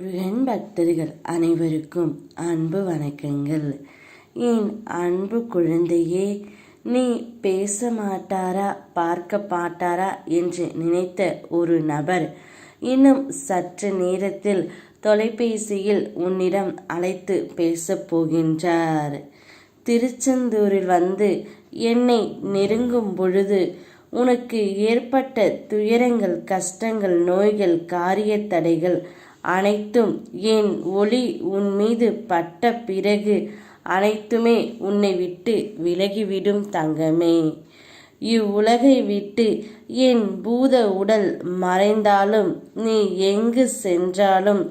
என் பக்தர்கள் அனைவருக்கும் அன்பு வணக்கங்கள். என் அன்பு குழந்தையே நீ பேச மாட்டாரா பார்க்க மாட்டாரா என்று நினைத்த ஒரு நபர் இன்னும் சற்று நேரத்தில் தொலைபேசியில் உன்னிடம் அழைத்து பேசப் போகின்றார். திருச்செந்தூரில் வந்து என்னை நெருங்கும் பொழுது உனக்கு ஏற்பட்ட துயரங்கள் கஷ்டங்கள் நோய்கள் காரிய தடைகள் அனைத்தும் என் ஒளி உன் மீது பட்ட பிறகு அனைத்துமே உன்னை விட்டு விலகிவிடும் தங்கமே. இவ்வுலகை விட்டு என் பூத உடல் மறைந்தாலும் நீ எங்கு சென்றாலும்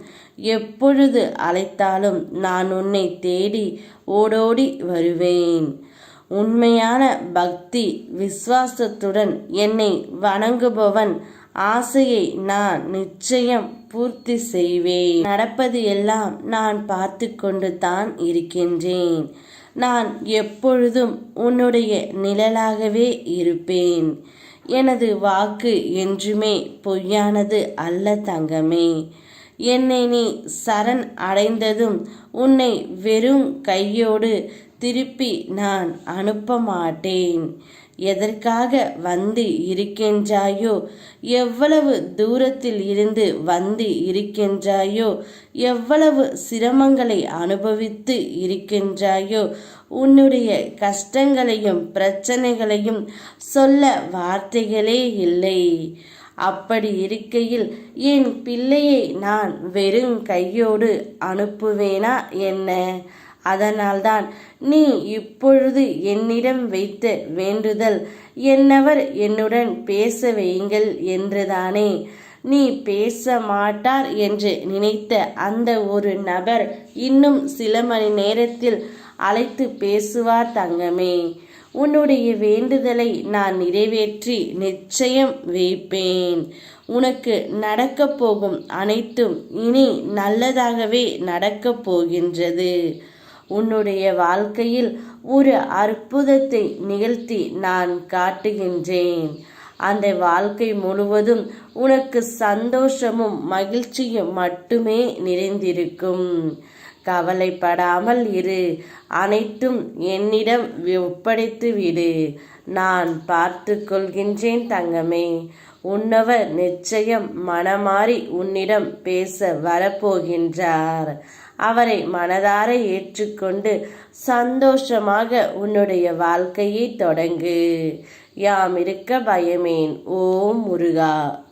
எப்பொழுது அழைத்தாலும் நான் உன்னை தேடி ஓடோடி வருவேன். உண்மையான பக்தி விசுவாசத்துடன் என்னை வணங்குபவன் ஆசையை நான் நிச்சயம் பூர்த்தி செய்வேன். நடப்பது எல்லாம் நான் பார்த்து கொண்டு தான் இருக்கின்றேன். நான் எப்பொழுதும் உன்னுடைய நிழலாகவே இருப்பேன். எனது வாக்கு என்றுமே பொய்யானது அல்ல தங்கமே. என்னை நீ சரண் அடைந்ததும் உன்னை வெறும் கையோடு திருப்பி நான் அனுப்ப மாட்டேன். எதற்காக வந்து இருக்கின்றாயோ? எவ்வளவு தூரத்தில் இருந்து வந்து இருக்கின்றாயோ? எவ்வளவு சிரமங்களை அனுபவித்து இருக்கின்றாயோ? உன்னுடைய கஷ்டங்களையும் பிரச்சனைகளையும் சொல்ல வார்த்தைகளே இல்லை. அப்படி இருக்கையில் என் பிள்ளையை நான் வெறும் கையோடு அனுப்புவேனா என்ன? அதனால்தான் நீ இப்பொழுது என்னிடம் வைத்த வேண்டுதல் என்னவர் என்னுடன் பேச வையுங்கள் என்றுதானே. நீ பேச மாட்டார் என்று நினைத்த அந்த ஒரு நபர் இன்னும் சில மணி நேரத்தில் அழைத்து பேசுவார் தங்கமே. உன்னுடைய வேண்டுதலை நான் நிறைவேற்றி நிச்சயம் வைப்பேன். உனக்கு நடக்கப் போகும் அனைத்தும் இனி நல்லதாகவே நடக்கப் போகின்றது. உன்னுடைய வாழ்க்கையில் ஒரு அற்புதத்தை நிகழ்த்தி நான் காட்டுகின்றேன். அந்த வாழ்க்கை முழுவதும் உனக்கு சந்தோஷமும் மகிழ்ச்சியும் மட்டுமே நிறைந்திருக்கும். கவலைப்படாமல் இரு. அனைத்தும் என்னிடம் ஒப்படைத்து விடு நான் பார்த்து கொள்கின்றேன் தங்கமே. உன்னவர் நிச்சயம் மனமாறி உன்னிடம் பேச வரப்போகின்றார். அவரை மனதார ஏற்றுக்கொண்டு சந்தோஷமாக உன்னுடைய வாழ்க்கையை தொடங்கு. யாம் இருக்க பயமேன். ஓம் முருகா.